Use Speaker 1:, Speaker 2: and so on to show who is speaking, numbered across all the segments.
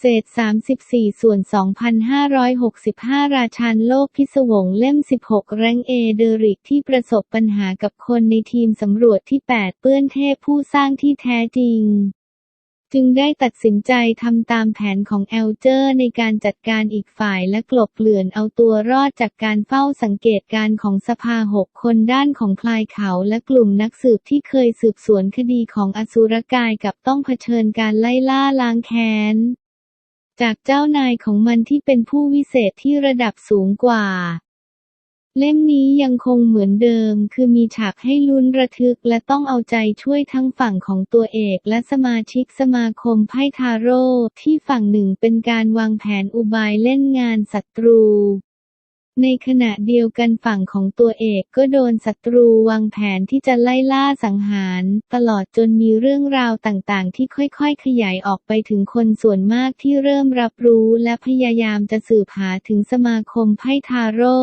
Speaker 1: เศษ 34 ส่วน 2,565 ราชันโลกพิศวงเล่ม 16 แรงเอเดริกที่ประสบปัญหากับคนในทีมสำรวจที่ 8 เปื้อนเทพผู้สร้างที่แท้จริง จึงได้ตัดสินใจทำตามแผนของแอลเจอร์ในการจัดการอีกฝ่ายและกลบเกลื่อนเอาตัวรอดจากการเฝ้าสังเกตการของสภาหกคนด้านของพลายเขาและกลุ่มนักสืบที่เคยสืบสวนคดีของอสุรกายกับต้องเผชิญการไล่ล่าล้างแค้น จากเจ้านายของมันที่เป็นผู้วิเศษที่ระดับสูงกว่า เล่มนี้ยังคงเหมือนเดิม คือมีฉากให้ลุ้นระทึกและต้องเอาใจช่วยทั้งฝั่งของตัวเอกและสมาชิกสมาคมไพ่ทาโร่ที่ฝั่งหนึ่งเป็นการวางแผนอุบายเล่นงานศัตรู ในขณะเดียวกันฝั่งของตัวเอกก็โดนศัตรูวางแผนที่จะไล่ล่าสังหาร ตลอดจนมีเรื่องราวต่างๆ ที่ค่อยๆ ขยายออกไปถึงคนส่วนมากที่เริ่มรับรู้และพยายามจะสืบหาถึงสมาคมไพ่ทาโร่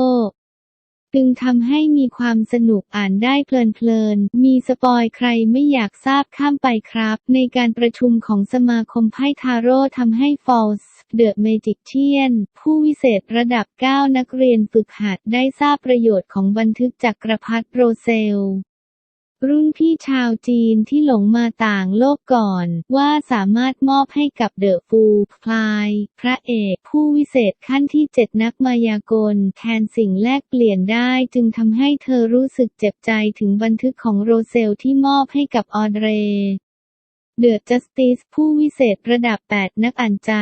Speaker 1: จึงทำให้มีความสนุกอ่านได้เพลินๆ มีสปอยใครไม่อยากทราบข้ามไปครับ ในการประชุมของสมาคมไพ่ทาโร่ทำให้ฟอลส์ เดอะเมจิกเชียน ผู้วิเศษระดับ 9 นักเรียนฝึกหัดได้ทราบประโยชน์ของบันทึกจักรพรรดิโรเซล รุ่นพี่ชาวจีนที่หลงมาต่างโลกก่อน ว่าสามารถมอบให้กับเดอะฟูพลาย พระเอกผู้วิเศษขั้นที่เจ็ดนักมายากล แทนสิ่งแลกเปลี่ยนได้จึงทำให้เธอรู้สึกเจ็บใจถึงบันทึกของโรเซลที่มอบให้กับออเดร เดือะจัสติสผู้วิเศษระดับ 8 นักอ่านใจ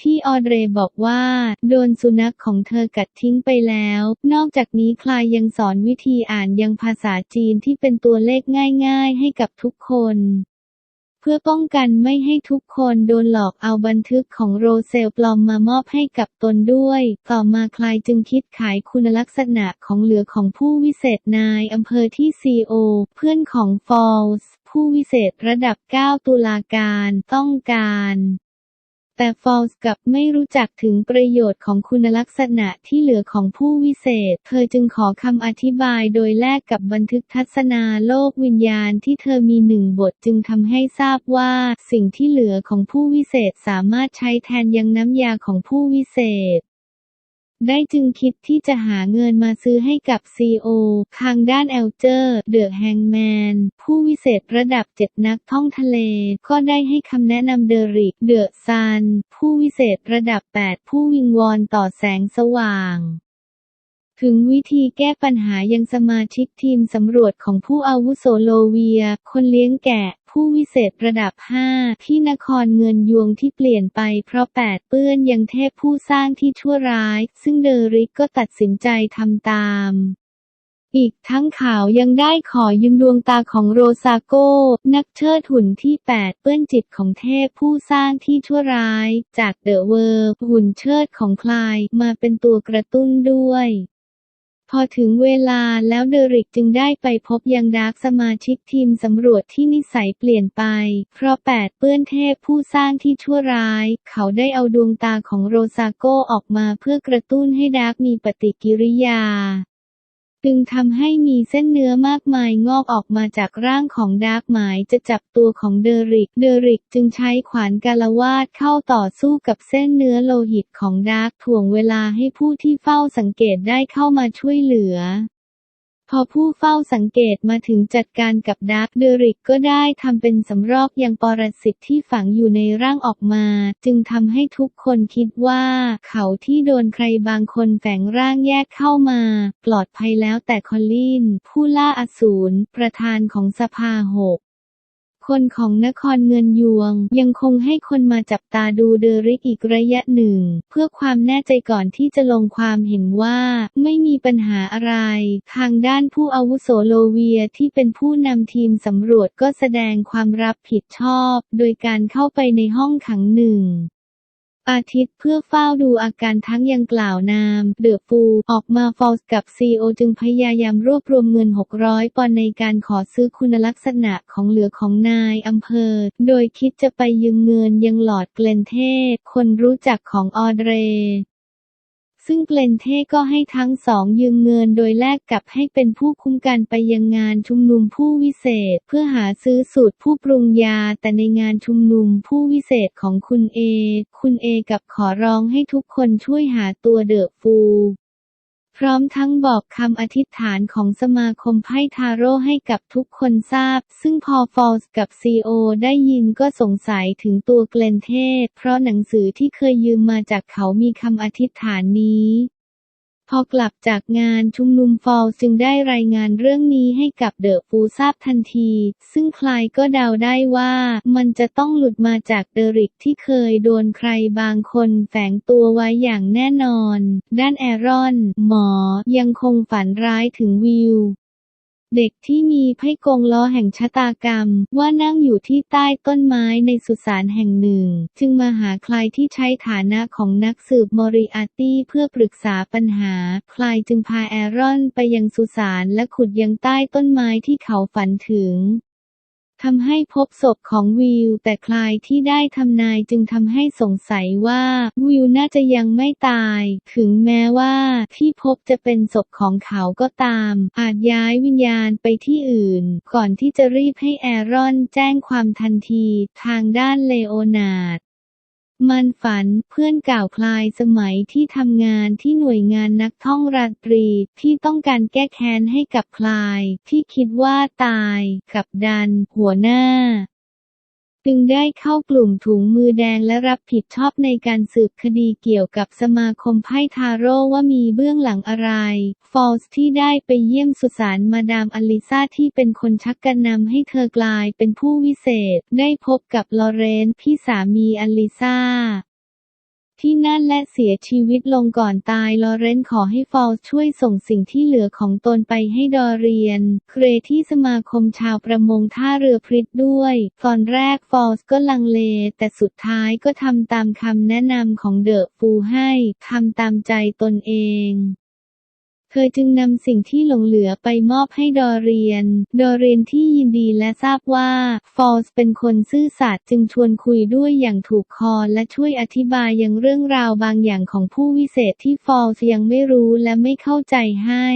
Speaker 1: ที่ออเดรบอกว่า โดนสุนัขของเธอกัดทิ้งไปแล้ว นอกจากนี้คลายยังสอนวิธีอ่านยังภาษาจีนที่เป็นตัวเลขง่าย ๆ ให้กับทุกคนเพื่อป้องกันไม่ให้ทุกคนโดนหลอกเอาบันทึกของโรเซลปลอมมามอบให้กับตนด้วย ต่อมาคลายจึงคิดขายคุณลักษณะของเหลือของผู้วิเศษนายอำเภอที่ซีโอ เพื่อนของฟอลส์ ผู้วิเศษระดับ 9 ตุลาการต้องการ แต่ฟอลส์กับไม่รู้จักถึงประโยชน์ของคุณลักษณะที่เหลือของผู้วิเศษ เธอจึงขอคำอธิบายโดยแลกกับบันทึกทัศนาโลกวิญญาณที่เธอมีหนึ่งบทจึงทำให้ทราบว่า สิ่งที่เหลือของผู้วิเศษสามารถใช้แทนยังน้ำยาของผู้วิเศษ ได้จึงคิดที่จะหาเงินมาซื้อให้กับซีโอทางด้านแอลเจอร์ เดอะแฮงแมน ผู้วิเศษระดับเจ็ดนักท่องทะเล ก็ได้ให้คำแนะนำเดริก เดอะซัน ผู้วิเศษระดับ 8 ผู้วิงวอนต่อแสงสว่างถึงวิธีแก้ปัญหายังสมาชิกทีมสำรวจของผู้อาวุโสโลเวีย คนเลี้ยงแกะ ผู้วิเศษระดับ 5 ที่นครเงินยวงที่เปลี่ยนไปเพราะแปดเปื้อนยังเทพผู้สร้างที่ชั่วร้าย ซึ่งเดริกก็ตัดสินใจทำตาม อีกทั้งข่าวยังได้ขอยืมดวงตาของโรซาโก้ นักเชิดหุ่นที่ 8 เปื้อนจิตของเทพผู้สร้างที่ชั่วร้าย จากเดอะเวอร์หุ่นเชิดของคลายมาเป็นตัวกระตุ้นด้วย พอถึงเวลาแล้วเดริกจึงได้ไปพบยังดาร์กสมาชิกทีมสำรวจที่นิสัยเปลี่ยนไป เพราะแปดเปื้อนเทพผู้สร้างที่ชั่วร้าย เขาได้เอาดวงตาของโรซาโกออกมาเพื่อกระตุ้นให้ดาร์กมีปฏิกิริยา จึงทำให้มีเส้นเนื้อมากมายงอกออกมาจากร่างของดาร์กหมายจะจับตัวของเดริก เดริกจึงใช้ขวานกาลวาดเข้าต่อสู้กับเส้นเนื้อโลหิตของดาร์กถ่วงเวลาให้ผู้ที่เฝ้าสังเกตได้เข้ามาช่วยเหลือ พอผู้เฝ้าสังเกตมาถึงจัดการกับดาร์คเดริกก็ได้ทำเป็นสำรอกยังปรสิตที่ฝังอยู่ในร่างออกมา จึงทำให้ทุกคนคิดว่า เขาที่โดนใครบางคนแฝงร่างแยกเข้ามา ปลอดภัยแล้วแต่คอลลิน ผู้ล่าอสูรประธานของสภาหก คนของนครเงินยวง ยังคงให้คนมาจับตาดูเดริกอีกระยะหนึ่ง เพื่อความแน่ใจก่อนที่จะลงความเห็นว่า ไม่มีปัญหาอะไร ทางด้านผู้อาวุโสโลเวียที่เป็นผู้นำทีมสำรวจก็แสดงความรับผิดชอบ โดยการเข้าไปในห้องขังหนึ่ง อาทิตย์เพื่อเฝ้าดูอาการทั้งยังกล่าวนาม เดือฟูออกมาฟอลส์กับซีโอจึงพยายามรวบรวมเงิน 600 ปอนด์ในการขอซื้อคุณลักษณะของเหลือของนายอำเภอ โดยคิดจะไปยืมเงินยังหลอดเกลนเทศ คนรู้จักของออเดร ซึ่งเกลนเท่ก็ให้ทั้งสองยืมเงินโดยแลกกับให้เป็นผู้คุ้มกันไปยังงานชุมนุมผู้วิเศษ เพื่อหาซื้อสูตรผู้ปรุงยา แต่ในงานชุมนุมผู้วิเศษของคุณเอ คุณเอกับขอร้องให้ทุกคนช่วยหาตัวเดอะฟู พร้อมทั้งบอกคำอธิษฐานของสมาคมไพ่ทาโร่ให้กับทุกคนทราบ ซึ่งพอฟอลส์กับซีโอได้ยินก็สงสัยถึงตัวเกลนเทพเพราะหนังสือที่เคยยืมมาจากเขามีคำอธิษฐานนี้ พอกลับจากงานชุมนุมฟอลจึงได้รายงานเรื่องนี้ให้กับเดอะฟูทราบทันที ซึ่งใครก็เดาได้ว่ามันจะต้องหลุดมาจากเดริกที่เคยโดนใครบางคนแฝงตัวไว้อย่างแน่นอน ด้านแอรอน หมอยังคงฝันร้ายถึงวิว เด็กที่มีไพ่กงล้อแห่งชะตากรรม ว่านั่งอยู่ที่ใต้ต้นไม้ในสุสานแห่งหนึ่ง จึงมาหาใครที่ใช้ฐานะของนักสืบมอริอาตี้เพื่อปรึกษาปัญหา ใครจึงพาแอรอนไปยังสุสานและขุดยังใต้ต้นไม้ที่เขาฝันถึง ทำให้พบศพของวิว แต่คลายที่ได้ทำนายจึงทำให้สงสัยว่าวิวน่าจะยังไม่ตาย ถึงแม้ว่าที่พบจะเป็นศพของเขาก็ตาม อาจย้ายวิญญาณไปที่อื่น ก่อนที่จะรีบให้แอรอนแจ้งความทันที ทางด้านเลโอนาร์ด มันฝันเพื่อนกล่าวคลายสมัยที่ทำงานที่หน่วยงานนักท่องราตรีที่ต้องการแก้แค้นให้กับคลายที่คิดว่าตายกับดันหัวหน้า จึงได้เข้ากลุ่มถุงมือแดงและรับผิดชอบในการสืบคดีเกี่ยวกับสมาคมไพ่ทาโร่ว่ามีเบื้องหลังอะไร ฟอลส์ที่ได้ไปเยี่ยมสุสานมาดามอลิซาที่เป็นคนชักกันนำให้เธอกลายเป็นผู้วิเศษ ได้พบกับลอเรนซ์พี่สามีอลิซา ที่นั่นและเสียชีวิตลงก่อนตายลอเรนซ์ขอให้ฟอลช่วยส่งสิ่งที่เหลือของตนไปให้ดอเรียน เครที่สมาคมชาวประมงท่าเรือพริตด้วย ตอนแรกฟอลส์ก็ลังเล แต่สุดท้ายก็ทำตามคำแนะนำของเดอะฟูให้ทำตามใจตนเอง เธอจึงนำสิ่งที่หลงเหลือไปมอบให้ดอเรียน ดอเรียนที่ยินดีและทราบว่า ฟอลส์เป็นคนซื่อสัตย์จึงชวนคุยด้วยอย่างถูกคอและช่วยอธิบายยังเรื่องราวบางอย่างของผู้วิเศษที่ฟอลส์ยังไม่รู้และไม่เข้าใจให้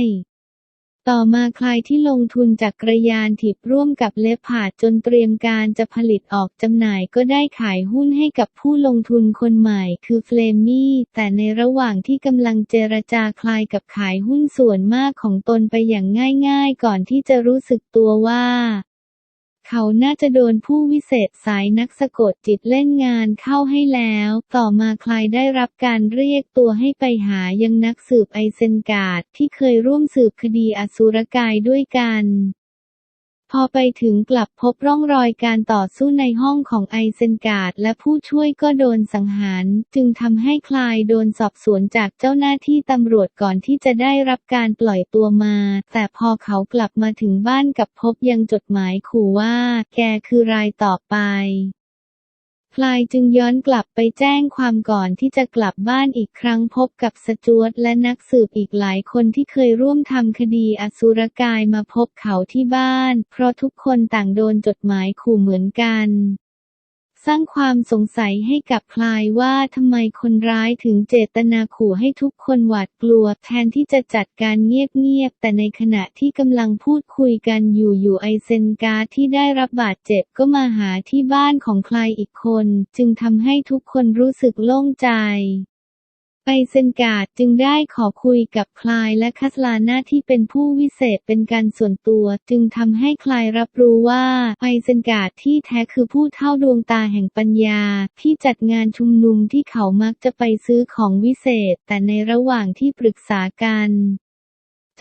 Speaker 1: ต่อมาใครที่ลงทุนจากกรยานถิบร่วมกับเลพาดจนเตรียมการจะผลิตออกจำหน่ายก็ได้ขายหุ้นให้กับผู้ลงทุนคนใหม่คือเฟลมี่แต่ในระหว่างที่กำลังเจรจาคลายกับขายหุ้นส่วนมากของตนไปอย่างง่ายๆ ก่อนที่จะรู้สึกตัวว่า เขาน่าจะโดนผู้วิเศษสายนักสะกดจิตเล่นงานเข้าให้แล้ว ต่อมาใครได้รับการเรียกตัวให้ไปหายังนักสืบไอเซนการ์ดที่เคยร่วมสืบคดีอสุรกายด้วยกัน พอไปถึงกลับพบร่องรอยการต่อสู้ในห้องของไอเซนการ์ดและผู้ช่วยก็โดนสังหาร จึงทำให้คลายโดนสอบสวนจากเจ้าหน้าที่ตำรวจก่อนที่จะได้รับการปล่อยตัวมา แต่พอเขากลับมาถึงบ้านกับพบยังจดหมายขู่ว่า แกคือรายต่อไป พลายจึงย้อนกลับไปแจ้งความก่อนที่จะกลับบ้านอีกครั้งพบกับสจวตและนักสืบอีกหลายคนที่เคยร่วมทำคดีอสุรกายมาพบเขาที่บ้าน เพราะทุกคนต่างโดนจดหมายขู่เหมือนกัน สร้างความสงสัยให้กับคลายว่าทำไมคนร้ายถึงเจตนาขู่ให้ทุกคนหวาดกลัว แทนที่จะจัดการเงียบๆ แต่ในขณะที่กำลังพูดคุยกันอยู่อยู่ไอเซนกาที่ได้รับบาดเจ็บก็มาหาที่บ้านของคลายอีกคน จึงทำให้ทุกคนรู้สึกโล่งใจ ไปเซนการ์ดจึงได้ขอคุยกับคลายและคัสลาน่าที่เป็นผู้วิเศษเป็นการส่วนตัว จึงทำให้คลายรับรู้ว่าไปเซนการ์ดที่แท้คือผู้เท่าดวงตาแห่งปัญญา ที่จัดงานชุมนุมที่เขามักจะไปซื้อของวิเศษ แต่ในระหว่างที่ปรึกษากัน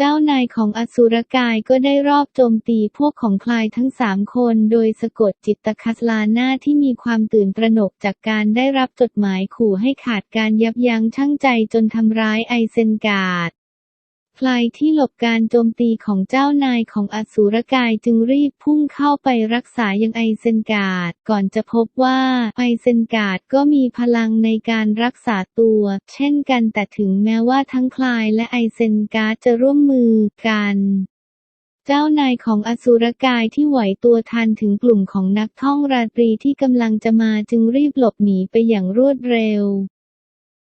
Speaker 1: จ้านายของอสุรกายก็ได้รอบโจมตีพวกของคลายทั้งสามคนโดยสะกดจิตตคัสลาน่าที่มีความตื่นตระหนกจากการได้รับจดหมายขู่ให้ขาดการยับยั้งชั่งใจจนทำร้ายไอเซนการ์ด พลายที่หลบการโจมตีของเจ้านายของอสูรกายจึงรีบพุ่งเข้าไปรักษายังไอเซนการ์ดก่อนจะพบว่าไอเซนการ์ดก็มีพลังในการรักษาตัว เช่นกันแต่ถึงแม้ว่าทั้งคลายและไอเซนการ์ดจะร่วมมือกันเจ้านายของอสูรกายที่ไหวตัวทันถึงกลุ่มของนักท่องราตรีที่กำลังจะมาจึงรีบหลบหนีไปอย่างรวดเร็ว